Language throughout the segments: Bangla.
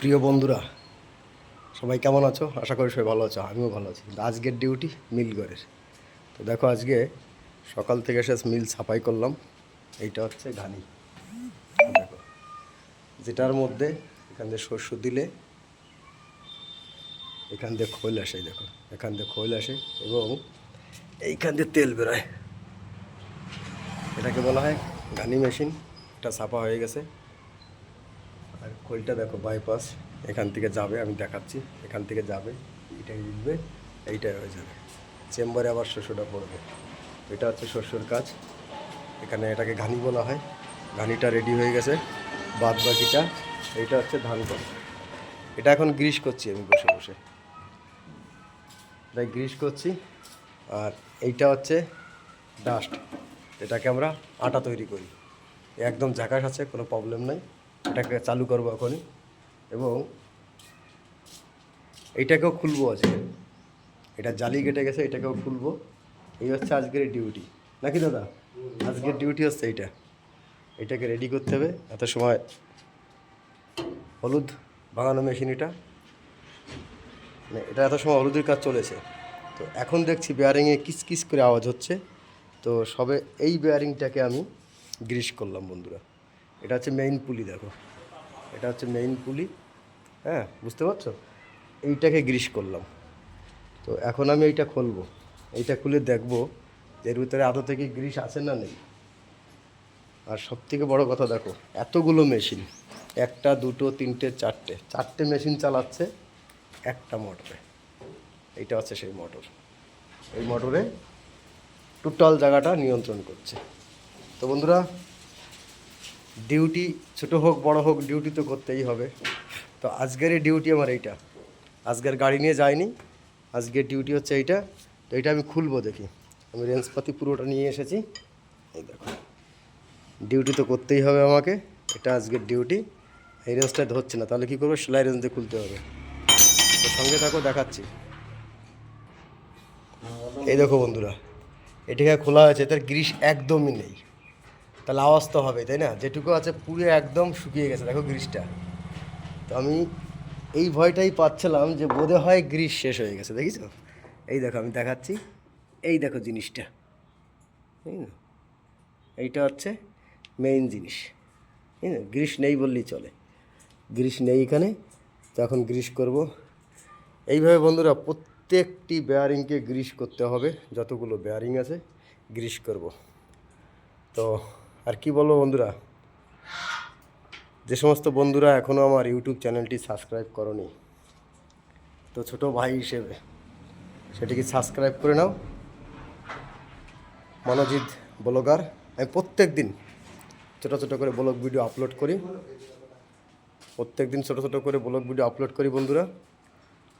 প্রিয় বন্ধুরা, সবাই কেমন আছো? আশা করি সবাই ভালো আছো, আমিও ভালো আছি। আজকের ডিউটি মিলগড়ের। তো দেখো আজকে সকাল থেকে শেষ মিল ছাপাই করলাম, এইটা হচ্ছে ঘানি। দেখো, যেটার মধ্যে এখান দিয়ে শস্য দিলে, এখান দিয়ে খোল আসে, দেখো, এখান দিয়ে খোল আসে এবং এইখান দিয়ে তেল বেরোয়। এটাকে বলা হয় ঘানি মেশিন এটা ছাপা হয়ে গেছে। খোলটা দেখো বাইপাস এখান থেকে যাবে, আমি দেখাচ্ছি, এখান থেকে যাবে, এটাই উঠবে, এইটাই হয়ে যাবে। চেম্বারে আবার শস্যটা পড়বে। এটা হচ্ছে শস্যর কাজ। এখানে এটাকে ঘানি বলা হয়। ঘানিটা রেডি হয়ে গেছে বাদ বাকিটা এইটা হচ্ছে ধান কল এটা এখন গ্রিস করছি আমি বসে বসে। তাই গ্রিস করছি, আর এইটা হচ্ছে ডাস্ট এটাকে আমরা আটা তৈরি করি। একদম ঝাঁকাশ আছে, কোনো প্রবলেম নাই। এটাকে চালু করব এখন এবং এইটাকেও খুলবো আজকে। এটা জালি কেটে গেছে, এটাকেও খুলবো। এই হচ্ছে আজকের ডিউটি। নাকি দাদা? আজকের ডিউটি হচ্ছে এইটা। এটাকে রেডি করতে হবে। এত সময় হলুদ ভাঙানো মেশিন এটা মানে এটা এত সময় হলুদের কাজ চলেছে। তো এখন দেখছি বেয়ারিংয়ে কিস কিস করে আওয়াজ হচ্ছে। তো সবে এই বেয়ারিংটাকে আমি গ্রিস করলাম বন্ধুরা। এটা হচ্ছে মেইন পুলি দেখো। এটা হচ্ছে মেইন পুলি হ্যাঁ বুঝতে পারছ? এইটাকে গ্রিস করলাম। তো এখন আমি এইটা খুলবো। এইটা খুলে দেখব এর ভিতরে আদৌ থেকে গ্রিস আছে না নেই। আর সব থেকে বড় কথা, দেখো, এতগুলো মেশিন একটা, দুটো, তিনটে, চারটে চারটে মেশিন চালাচ্ছে, একটা মোটরে এইটা হচ্ছে সেই মোটর এই মোটরে টোটাল জায়গাটা নিয়ন্ত্রণ করছে। তো বন্ধুরা ডিউটি ছোট হোক, বড় হোক, ডিউটি তো করতেই হবে। তো আজকের ডিউটি আমার এইটা। আজকের গাড়ি নিয়ে যাইনি, আজকের ডিউটি হচ্ছে এইটা। তো এইটা আমি খুলবো দেখি। আমি রেঞ্জপাতি পুরোটা নিয়ে এসেছি। এই দেখো। ডিউটি তো করতেই হবে আমাকে। এটা আজকের ডিউটি। এই রেঞ্জটা ধরছে না, তাহলে কী করব? সেলাই রেঞ্জ দিয়ে খুলতে হবে। তো সঙ্গে থাকো, দেখাচ্ছি। এই দেখো বন্ধুরা, এটাকে খোলা হয়েছে তার গ্রিস একদমই নেই। তাহলে আওয়াজ তো হবে, তাই না? যেটুকু আছে পুরো একদম শুকিয়ে গেছে, দেখো গ্রিসটা তো আমি এই ভয়টাই পাচ্ছিলাম যে বোধে হয় গ্রিস শেষ হয়ে গেছে দেখিস এই দেখো, আমি দেখাচ্ছি। এই দেখো জিনিসটা। তাই না? এইটা হচ্ছে মেইন জিনিস। তাই না? গ্রিস নেই বললেই চলে। গ্রিস নেই এখানে, তো এখন গ্রিস করব। এইভাবে বন্ধুরা প্রত্যেকটি বেয়ারিংকে গ্রিস করতে হবে, যতগুলো বেয়ারিং আছে গ্রিস করব। তো আর কি বলব বন্ধুরা? যে সমস্ত বন্ধুরা এখনও আমার ইউটিউব চ্যানেলটি সাবস্ক্রাইব করনি, তো ছোট ভাই হিসেবে সেটিকে সাবস্ক্রাইব করে নাও। মনোজিৎ ব্লগার, আমি প্রত্যেক দিন ছোটো ছোটো করে ব্লগ ভিডিও আপলোড করি। প্রত্যেক দিন ছোটো ছোটো করে ব্লগ ভিডিও আপলোড করি বন্ধুরা।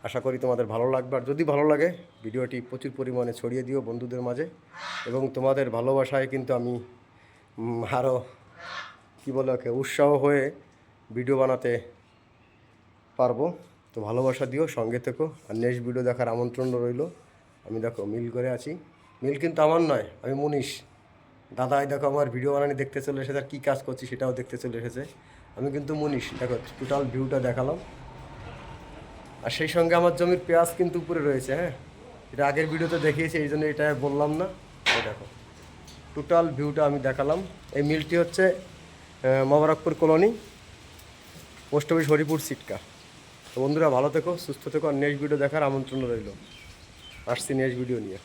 আশা করি তোমাদের ভালো লাগবে। আর যদি ভালো লাগে, ভিডিওটি প্রচুর পরিমাণে ছড়িয়ে দিও বন্ধুদের মাঝে। এবং তোমাদের ভালোবাসায় কিন্তু আমি আরও কী বলে ওকে, উৎসাহ হয়ে ভিডিও বানাতে পারব। তো ভালোবাসা দিও, সঙ্গে থেকো। আর নেক্সট ভিডিও দেখার আমন্ত্রণ রইল। আমি দেখো, মিল করে আছি। মিল কিন্তু আমার নয়, আমি মনীষ দাদা এই দেখো আমার ভিডিও বানানি দেখতে চলে এসেছে, আর কী কাজ করছি সেটাও দেখতে চলে এসেছে। আমি কিন্তু মনীষ দেখো টোটাল ভিউটা দেখালাম। আর সেই সঙ্গে আমার জমির পেঁয়াজ কিন্তু উপরে রয়েছে হ্যাঁ? এটা আগের ভিডিওতে দেখিয়েছি, এই জন্য এটা বললাম না। দেখো। টোটাল ভিউটা আমি দেখালাম। এই মিলটি হচ্ছে Mobarakpur colony, post office Haripur Sitka. তো বন্ধুরা, ভালো থেকো, সুস্থ থেকো, আর নেক্সট ভিডিও দেখার আমন্ত্রণ রইল। আসছি নেক্সট ভিডিও নিয়ে।